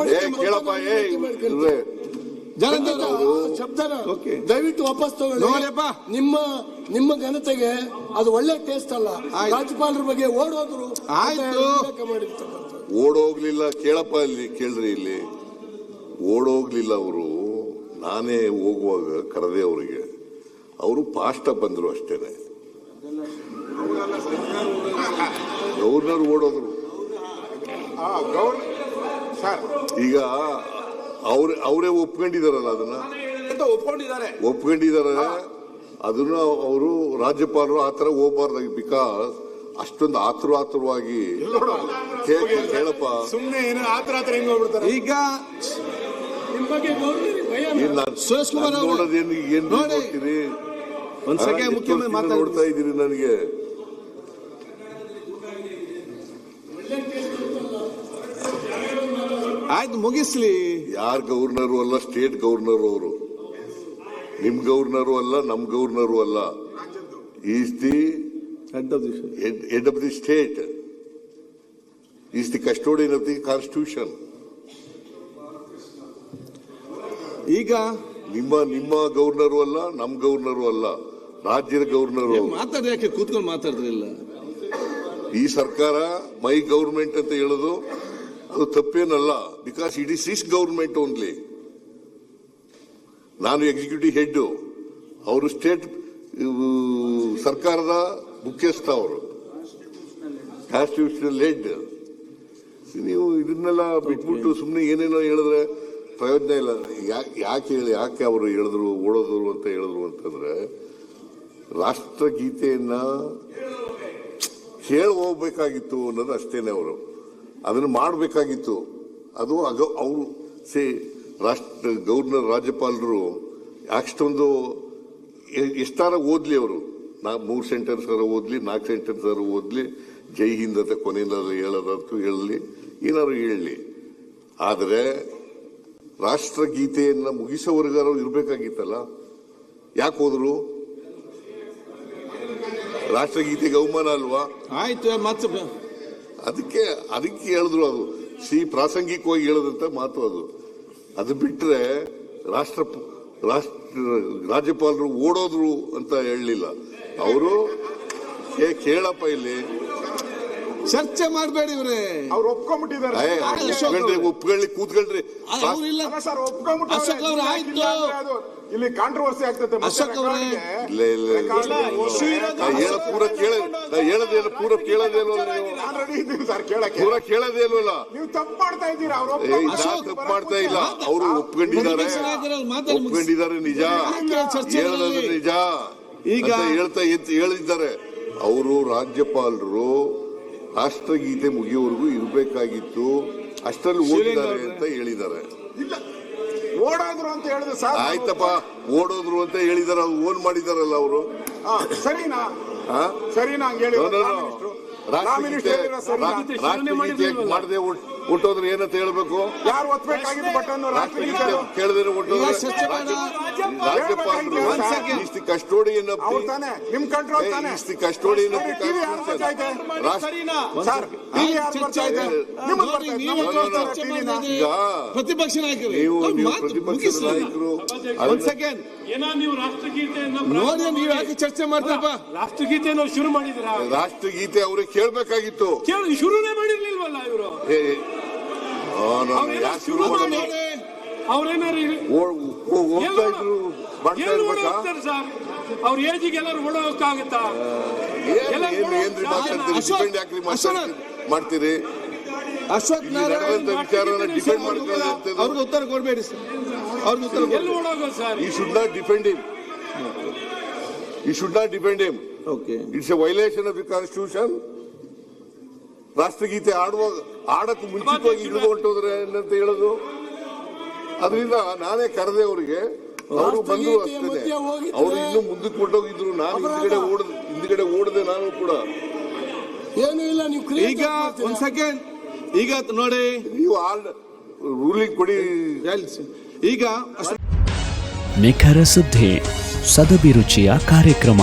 ಕೇಳಪ್ಪ ಏ ಶಬ್ದನ ಓಕೆ. ದಯವಿಟ್ಟು ವಾಪಸ್ ತಗೊಳ್ಳಿ. ನೋಡಪ್ಪ. ನಿಮ್ಮ ನಿಮ್ಮ ಘನತೆಗೆ ಅದು ಒಳ್ಳೆ ಟೇಸ್ಟ್ ಅಲ್ಲ. ರಾಜ್ಯಪಾಲರ ಬಗ್ಗೆ ಓಡೋದ್ರು. ಓಡೋಗ್ಲಿಲ್ಲ ಕೇಳಪ್ಪ ಇಲ್ಲಿ ಕೇಳ್ರಿ ಇಲ್ಲಿ. ಓಡೋಗ್ಲಿಲ್ಲ ಅವರು. ನಾನೇ ಹೋಗುವಾಗ ಕರೆದೆ ಅವರಿಗೆ. ಅವರು ಪಾಸ್ಟ ಬಂದ್ರು ಅಷ್ಟೇನೆ. ಗವರ್ನರ್ ಓಡೋದ್ರು. ಈಗ ಅವ್ರ ಅವರೇ ಒಪ್ಕೊಂಡಿದಾರಲ್ಲ ಅದನ್ನ? ಅಂತ ಒಪ್ಕೊಂಡಿದ್ದಾರೆ? ಒಪ್ಕೊಂಡಿದ್ದಾರೆ. ಅದನ್ನ ಅವರು ರಾಜ್ಯಪಾಲರು ಆತರ ಹೋಗ್ಬಾರ್ದಾಗಿ ಬಿಕಾಸ್ ಅಷ್ಟೊಂದು ಆತುರ ಆತುರವಾಗಿ ಕೇಳಪ್ಪ. ಸುಮ್ನೆ ಏನು ಆತರ ಆತರ ಹೆಂಗ್ ಹೋಗ್ಬಿಡ್ತಾರೆ? ಈಗ ಸುರೇಶ್ ಕುಮಾರ್. ನೋಡೋದೇನು ಏನ್ ನೋಡಿ. ನೋಡ್ತೀರಿ? ಆ, ಮುಖ್ಯಮಂತ್ರಿ ನೋಡ್ತಾ ಇದ್ದೀರಿ ನನಗೆ. ಆಯ್ತು ಮುಗಿಸ್ಲಿ. ಯಾರ್ ಗವರ್ನರು ಅಲ್ಲ ಸ್ಟೇಟ್ ಗವರ್ನರ್ ಅವರು. ನಿಮ್ ಗವರ್ನರು ಅಲ್ಲ ನಮ್ ಗವರ್ನರು ಅಲ್ಲ. Is the head of the head of the state is the custodian of the constitution ಈಗ ನಿಮ್ಮ ನಿಮ್ಮ ಗವರ್ನರು ಅಲ್ಲ ನಮ್ ಗವರ್ನರು ಅಲ್ಲ. ರಾಜ್ಯದ ಗವರ್ನರು ಮಾತಾಡ ಯಾಕೆ ಕೂತ್ಕೊಂಡು ಮಾತಾಡಿದ್ರಿಲ್ಲ ಈ ಸರ್ಕಾರ ಮೈ ಗವರ್ಮೆಂಟ್ ಅಂತ ಹೇಳೋದು. ಅದು ತಪ್ಪೇನಲ್ಲ because it is is government only ನಾನು ಎಕ್ಸಿಕ್ಯೂಟಿವ್ ಹೆಡ್ ಅವರು ಸ್ಟೇಟ್ ಸರ್ಕಾರದ ಮುಖ್ಯಸ್ಥ ಅವರು. ಕಾನ್ಸ್ಟಿಟ್ಯೂಷನಲ್ ಹೆಡ್ ನೀವು ಇದನ್ನೆಲ್ಲ ಬಿಟ್ಬಿಟ್ಟು ಸುಮ್ಮನೆ ಏನೇನೋ ಹೇಳಿದ್ರೆ ಪ್ರಯೋಜನ ಇಲ್ಲ. ಯಾಕೆ ಹೇಳಿ ಯಾಕೆ ಅವರು ಹೇಳಿದ್ರು ಓಡೋದ್ರು ಅಂತ ಹೇಳಿದ್ರು ಅಂತಂದ್ರೆ ರಾಷ್ಟ್ರಗೀತೆಯನ್ನ ಹೇಳಿ ಹೋಗ್ಬೇಕಾಗಿತ್ತು ಅನ್ನೋದು ಅಷ್ಟೇನೆ ಅವರು. ಅದನ್ನು ಮಾಡಬೇಕಾಗಿತ್ತು. ಅದು ಅಗ, ಅವರು, ಸೇ, ರಾಷ್ಟ್ರ ಗವರ್ನರ್ ರಾಜ್ಯಪಾಲರು ಅಷ್ಟೊಂದು ಎಷ್ಟಾರ ಓದಲಿ ಅವರು? ನಾ, ಮೂರು ಸೆಂಟೆನ್ಸ್ ಓದಲಿ, ನಾಲ್ಕು ಸೆಂಟೆನ್ಸ್ ಓದಲಿ, ಜೈ ಹಿಂದ್ ಅಂತ ಹೇಳೋದಕ್ಕೂ ಹೇಳಲಿ, ಏನಾದ್ರು ಹೇಳಲಿ. ಆದರೆ, ರಾಷ್ಟ್ರಗೀತೆಯನ್ನು ಮುಗಿಸೋವರೆಗಾರು ಇರಬೇಕಾಗಿತ್ತಲ್ಲ? ಯಾಕೆ ಹೋದ್ರು? ರಾಷ್ಟ್ರಗೀತೆಗೆ ಅವಮಾನ ಅಲ್ವಾ? ಆಯ್ತು, ಮತ್ತೆ ಅದಕ್ಕೆ ಅದಕ್ಕೆ ಹೇಳಿದ್ರು ಅದು. ಸಿ ಪ್ರಾಸಂಗಿಕವಾಗಿ ಹೇಳದಂತ ಮಾತು ಅದು. ಅದು ಬಿಟ್ಟರೆ ರಾಷ್ಟ್ರ ರಾಷ್ಟ್ರ, ರಾಜ್ಯಪಾಲರು ಓಡೋದ್ರು ಅಂತ ಹೇಳಲಿಲ್ಲ. ಅವರು ಕೇಳಪ್ಪ ಇಲ್ಲಿ. ಚರ್ಚೆ ಮಾಡಬೇಡಿ ಇವ್ರೆ. ಅವ್ರು ಒಪ್ಕೊಂಡ್ಬಿಟ್ಟಿದ್ದಾರೆ. ಏ, ಒಪ್ಕೊಳ್ರಿ ಒಪ್ಕೊಳ್ಳಿ ಕೂತ್ಕೊಳ್ರಿ. ಅವ್ರಿಲ್ಲ ಅಲ್ಲ ಸರ್ ಒಪ್ಕೊಂಡ್ಬಿಟ್ಟು ಅಶೋಕ್ ಅವ್ರೆ, ಆಯ್ತು. ಇಲ್ಲಿ ಕಾಂಟ್ರವರ್ಸಿ ಆಗ್ತದೆ ಅಶೋಕ್ ಅವ್ರೆ. ಇಲ್ಲ ಇಲ್ಲ ಇಲ್ಲ. ನಾ ಹೇಳ ಪೂರ ಕೇಳ ನಾ ಹೇಳದೇನು ಪೂರ ಕೇಳದೇ ಇಲ್ವಲ್ಲ ನೀವು. ನಾನು ರೆಡಿ ಇದ್ದೀನಿ ಸರ್ ಕೇಳಕ್ಕೆ. ಪೂರ ಕೇಳದೇ ಇಲ್ವಲ್ಲ ನೀವು ತಪ್ಪು ಮಾಡ್ತಾ ಇದ್ದೀರಾ ಅವ್ರು ಏ, ನಾ ಅಶೋಕ್, ತಪ್ಪು ಮಾಡ್ತಾ ಇಲ್ಲ. ಅವರು ಒಪ್ಕೊಂಡಿದ್ದಾರೆ. ಮಾತಾಡಿ ಮುಗಿಸಿ. ಒಪ್ಕೊಂಡಿದ್ದಾರೆ ನಿಜ. ಯಾಕೆ ಚರ್ಚೆ ಹೇಳೋದು ನಿಜ. ಈಗ- ಹೇಳ್ತಾ ಎತ್ತಿ ಹೇಳಿದ್ದಾರೆ. ಅವರು ರಾಜ್ಯಪಾಲರು ರಾಷ್ಟ್ರಗೀತೆ ಮುಗಿಯೋವರೆಗೂ ಇರಬೇಕಾಗಿತ್ತು ಅಷ್ಟರಲ್ಲಿ ಓದಿದ್ದಾರೆ ಅಂತ ಹೇಳಿದ್ದಾರೆ. ಇಲ್ಲ. ಓಡೋದ್ರು ಅಂತ ಹೇಳಿದ್ರೆ ಸರ್ ಆಯ್ತಪ್ಪ ಓಡೋದ್ರು ಅಂತ ಹೇಳಿದಾರೆ ಅದು ಓನ್ ಮಾಡಿದಾರಲ್ಲ ಅವರು? ಹಾ, ಸರಿನಾ? ಸರಿನಾ ಹಂಗೆ ಹೇಳಿ. ರಾಷ್ಟ್ರಗೀತೆ ರಾಷ್ಟ್ರಗೀತೆ ಮಾಡದೆ ಹುಟ್ಟೋದ್ರೆ ಏನಂತ ಹೇಳ್ಬೇಕು? ಯಾರು ಒತ್ತಬೇಕಾಗಿತ್ತು ಬಟನ್ ರಾಷ್ಟ್ರಗೀತೆ ರಾಷ್ಟ್ರಗೀತೆ ಚರ್ಚೆ ರಾಜ್ಯಪಾಲರು ಕಸ್ಟೋಡಿಯನ್ ನಿಮ್ ಕಂಟ್ರೋಲ್ ಕಸ್ಟೋಡಿಯನ್ ಐತೆ ನೀವು ಪ್ರತಿಪಕ್ಷ ನಾಯಕರು. ನೀವು ನೋಡಿ ನೀವು ಯಾಕೆ ಚರ್ಚೆ ಮಾಡ್ತೀರಪ್ಪ? ರಾಷ್ಟ್ರಗೀತೆಯನ್ನು ಶುರು ಮಾಡಿದಿರಾ? ರಾಷ್ಟ್ರಗೀತೆ ಅವ್ರಿಗೆ ಕೇಳ್ಬೇಕಾಗಿತ್ತು. ಕೇಳಿ ಶುರುನೇ ಮಾಡಿರ್ಲಿಲ್ವಲ್ಲ ಇವರು? ಅವ್ರೇನಾರು ಓ- ಓ- ಹೋಗ್ತಾ ಇದ್ರು ಮಾಡ್ತಾ ಎಲ್ಲಿ ಇರ್ಬೇಕಾ ಓಡೋಗ್ತಾರೆ ಸರ್ ಅವ್ರ ಏಜಿಗೆ ಎಲ್ಲರೂ. ಮಾತಾಡ್ತೀರಿ ಮಾಡ್ತೀರಿ ಅಶೋಕ್ ನಾರಾಯಣ ವಿಚಾರನ ಮಾಡ್ಕೊಳ್ಳಿ ಅಂತ ಅವ್ರಿಗೆ ಉತ್ತರ ಕೊಡ್ಬೇಡಿ ಸರ್ ಅವ್ರಿಗೆ ಉತ್ತರ ಎಲ್ಲಿ ಓಡೋಗೋದು sir he should not depend him he should not depend him okay it's a violation of the constitution ರಾಷ್ಟ್ರಗೀತೆ ಆಡುವಾಗ ಆಡಕ್ ಮುಂಚಿತವಾಗಿ ಇಳಿದು ಹೊಂಟೋದ್ರೆ ಏನಂತ ಹೇಳೋದು? ಅದರಿಂದ ನಾನೇ ಕರೆದೆ ಅವರಿಗೆ ಅವರು ಬಂದು ಹೋಗಿದ್ರೆ ಅವರು ಇನ್ನೂ ಮುಂದಕ್ಕೆ ಹೊಂಟೋಗಿದ್ರು ನಾನು ಹಿಂದ್ಗಡೆ ಓಡ್ ಹಿಂದ್ಗಡೆ ಓಡದೆ ನಾನು ಕೂಡ. ಏನೂ ಇಲ್ಲ ನೀವು ಈಗ. ಒಂದ್ ಸೆಕೆಂಡ್ ಈಗ ನೋಡಿ. ನೀವು ಆಲ್ ರೂಲಿಂಗ್ ಕೊಡಿ. ಈಗ ನಿಖರ ಸುದ್ದಿ ಸದಭಿರುಚಿಯ ಕಾರ್ಯಕ್ರಮ.